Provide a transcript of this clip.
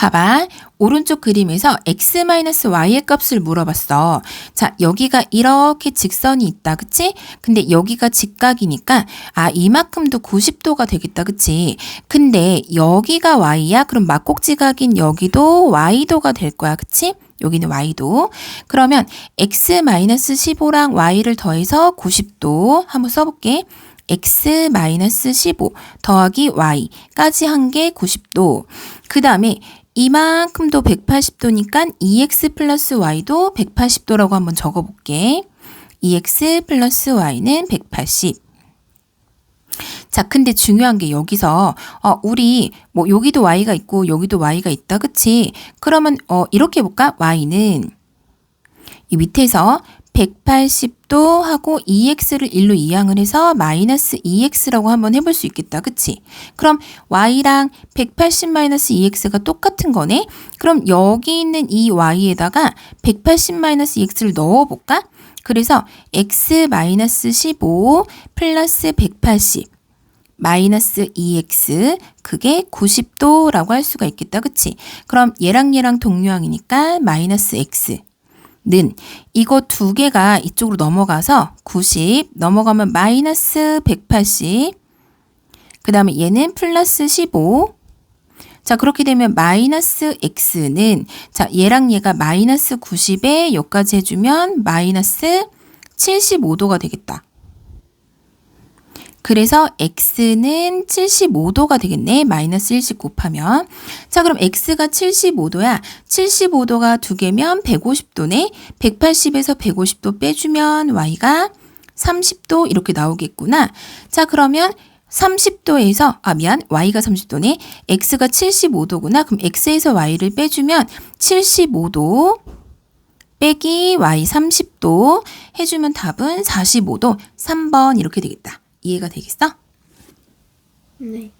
봐봐. 오른쪽 그림에서 x-y의 값을 물어봤어. 자, 여기가 이렇게 직선이 있다. 그치? 근데 여기가 직각이니까 아, 이만큼도 90도가 되겠다. 그치? 근데 여기가 y야? 그럼 막곡지각인 여기도 y도가 될 거야. 그치? 여기는 y도. 그러면 x-15랑 y를 더해서 90도 한번 써볼게. x-15 더하기 y까지 한 게 90도. 그 다음에 이만큼도 180도니까 2x 플러스 y도 180도라고 한번 적어볼게. 2x 플러스 y는 180. 자, 근데 중요한 게 여기서 어, 우리 뭐 여기도 y가 있고 여기도 y가 있다, 그치? 그러면 어, 이렇게 해볼까? y는 이 밑에서 180도 하고 2x를 1로 이항을 해서 마이너스 2x라고 한번 해볼 수 있겠다. 그치? 그럼 y랑 180 마이너스 2x가 똑같은 거네? 그럼 여기 있는 이 y에다가 180 마이너스 2x를 넣어볼까? 그래서 x 마이너스 15 플러스 180 마이너스 2x 그게 90도라고 할 수가 있겠다. 그치? 그럼 얘랑 얘랑 동류항이니까 마이너스 x 는 이거 두 개가 이쪽으로 넘어가서 90 넘어가면 마이너스 180 그 다음에 얘는 플러스 15 자 그렇게 되면 마이너스 x는 자 얘랑 얘가 마이너스 90에 여기까지 해주면 마이너스 75도가 되겠다. 그래서 x는 75도가 되겠네. 마이너스 1씩 곱하면. 자, 그럼 x가 75도야. 75도가 두 개면 150도네. 180에서 150도 빼주면 y가 30도 이렇게 나오겠구나. 자, 그러면 30도에서, 아, 미안, y가 30도네. x가 75도구나. 그럼 x에서 y를 빼주면 75도 빼기 y 30도 해주면 답은 45도 3번 이렇게 되겠다. 이해가 되겠어? 네.